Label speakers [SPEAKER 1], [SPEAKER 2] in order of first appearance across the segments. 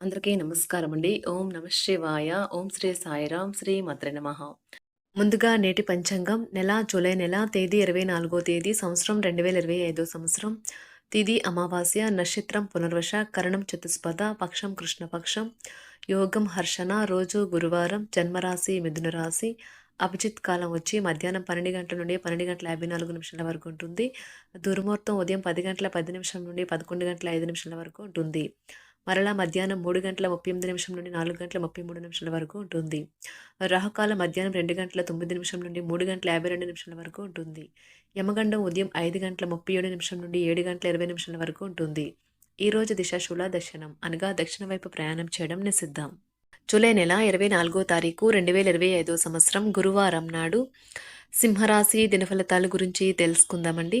[SPEAKER 1] అందరికీ నమస్కారం అండి. ఓం నమ శివాయ. ఓం శ్రీ సాయిరాం. శ్రీ మద్ర నమః. ముందుగా నేటి పంచాంగం నెల జూలై నెల తేదీ 24 తేదీ సంవత్సరం 2025 సంవత్సరం తేదీ అమావాస్య నక్షత్రం పునర్వశ కరణం చతుస్పద పక్షం కృష్ణపక్షం యోగం హర్షణ రోజు గురువారం జన్మరాశి మిథున రాశి అభిజిత్ కాలం వచ్చి మధ్యాహ్నం పన్నెండు గంటల నుండి పన్నెండు గంటల యాభై నాలుగు నిమిషాల వరకు ఉంటుంది దుర్ముహూర్తం ఉదయం పది గంటల పది నిమిషం నుండి పదకొండు గంటల ఐదు నిమిషాల వరకు ఉంటుంది మరలా మధ్యాహ్నం మూడు గంటల ముప్పై ఎనిమిది నిమిషం నుండి నాలుగు గంటల ముప్పై మూడు నిమిషాల వరకు ఉంటుంది. రాహుకాల మధ్యాహ్నం రెండు గంటల తొమ్మిది నిమిషం నుండి మూడు గంటల యాభై రెండు నిమిషాల వరకు ఉంటుంది. యమగండం ఉదయం ఐదు గంటల ముప్పై ఏడు నిమిషం నుండి ఏడు గంటల ఇరవై నిమిషాల వరకు ఉంటుంది. ఈ రోజు దిశాశూల దర్శనం అనగా దక్షిణ వైపు ప్రయాణం చేయడం నిషిద్ధం. జూలై నెల ఇరవై నాలుగో తారీఖు రెండు వేల ఇరవై ఐదో సంవత్సరం గురువారం నాడు సింహరాశి దినఫలితాల గురించి తెలుసుకుందామండి.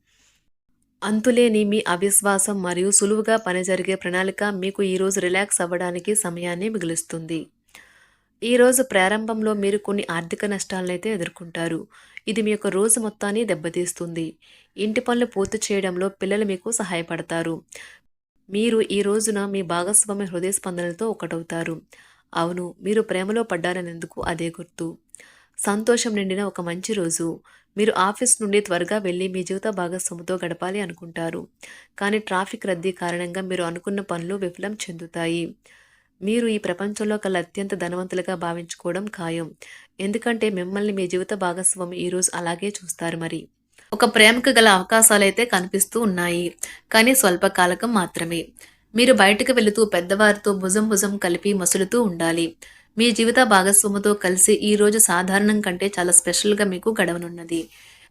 [SPEAKER 1] అంతులేని మీ అవిశ్వాసం మరియు సులువుగా పని జరిగే ప్రణాళిక మీకు ఈరోజు రిలాక్స్ అవ్వడానికి సమయాన్ని మిగులుస్తుంది. ఈరోజు ప్రారంభంలో మీరు కొన్ని ఆర్థిక నష్టాలను అయితే ఎదుర్కొంటారు. ఇది మీ యొక్క రోజు మొత్తాన్ని దెబ్బతీస్తుంది. ఇంటి పనులు పూర్తి చేయడంలో పిల్లలు మీకు సహాయపడతారు. మీరు ఈ రోజున మీ భాగస్వామి హృదయ స్పందనలతో ఒకటవుతారు. అవును మీరు ప్రేమలో పడ్డారనేందుకు అదే గుర్తు. సంతోషం నిండిన ఒక మంచి రోజు. మీరు ఆఫీస్ నుండి త్వరగా వెళ్ళి మీ జీవిత భాగస్వామితో గడపాలి అనుకుంటారు. కానీ ట్రాఫిక్ రద్దీ కారణంగా మీరు అనుకున్న పనులు విఫలం చెందుతాయి. మీరు ఈ ప్రపంచంలో కల అత్యంత ధనవంతులుగా భావించుకోవడం ఖాయం. ఎందుకంటే మిమ్మల్ని మీ జీవిత భాగస్వామి ఈరోజు అలాగే చూస్తారు మరి. ఒక ప్రేమకు గల అవకాశాలైతే కనిపిస్తూ ఉన్నాయి. కానీ స్వల్పకాలకం మాత్రమే. మీరు బయటకు వెళుతూ పెద్దవారితో భుజం భుజం కలిపి మసులుతూ ఉండాలి. మీ జీవిత భాగస్వామితో కలిసి ఈ రోజు సాధారణం కంటే చాలా స్పెషల్గా మీకు గడవనున్నది.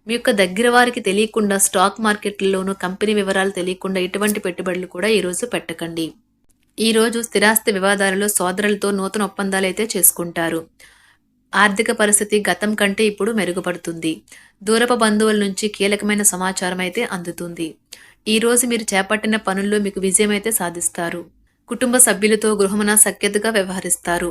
[SPEAKER 1] మీ యొక్క దగ్గర వారికి తెలియకుండా స్టాక్ మార్కెట్లలోనూ కంపెనీ వివరాలు తెలియకుండా ఎటువంటి పెట్టుబడులు కూడా ఈరోజు పెట్టకండి. ఈరోజు స్థిరాస్తి వివాదాలలో సోదరులతో నూతన ఒప్పందాలు అయితే చేసుకుంటారు. ఆర్థిక పరిస్థితి గతం కంటే ఇప్పుడు మెరుగుపడుతుంది. దూరపు బంధువుల నుంచి కీలకమైన సమాచారం అయితే అందుతుంది. ఈ రోజు మీరు చేపట్టిన పనుల్లో మీకు విజయం అయితే సాధిస్తారు. కుటుంబ సభ్యులతో గృహమున సఖ్యతగా వ్యవహరిస్తారు.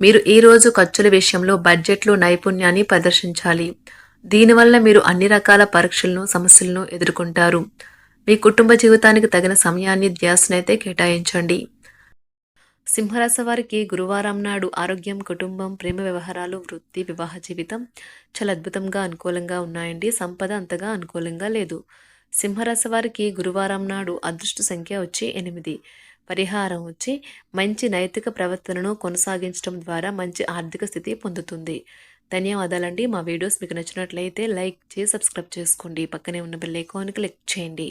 [SPEAKER 1] మీరు ఈ రోజు ఖర్చుల విషయంలో బడ్జెట్లో నైపుణ్యాన్ని ప్రదర్శించాలి. దీనివల్ల మీరు అన్ని రకాల పరీక్షలను సమస్యలను ఎదుర్కొంటారు. మీ కుటుంబ జీవితానికి తగిన సమయాన్ని ధ్యాసనైతే కేటాయించండి. సింహరాశి వారికి గురువారం నాడు ఆరోగ్యం కుటుంబం ప్రేమ వ్యవహారాలు వృత్తి వివాహ జీవితం చాలా అద్భుతంగా అనుకూలంగా ఉన్నాయండి. సంపద అంతగా అనుకూలంగా లేదు. సింహరాశి వారికి గురువారం నాడు అదృష్ట సంఖ్య వచ్చి ఎనిమిది. పరిహారం వచ్చి మంచి నైతిక ప్రవర్తనను కొనసాగించడం ద్వారా మంచి ఆర్థిక స్థితి పొందుతుంది. ధన్యవాదాలండి. మా వీడియోస్ మీకు నచ్చినట్లయితే లైక్ చేసి సబ్స్క్రైబ్ చేసుకోండి. పక్కనే ఉన్న బెల్ ఐకాన్ క్లిక్ చేయండి.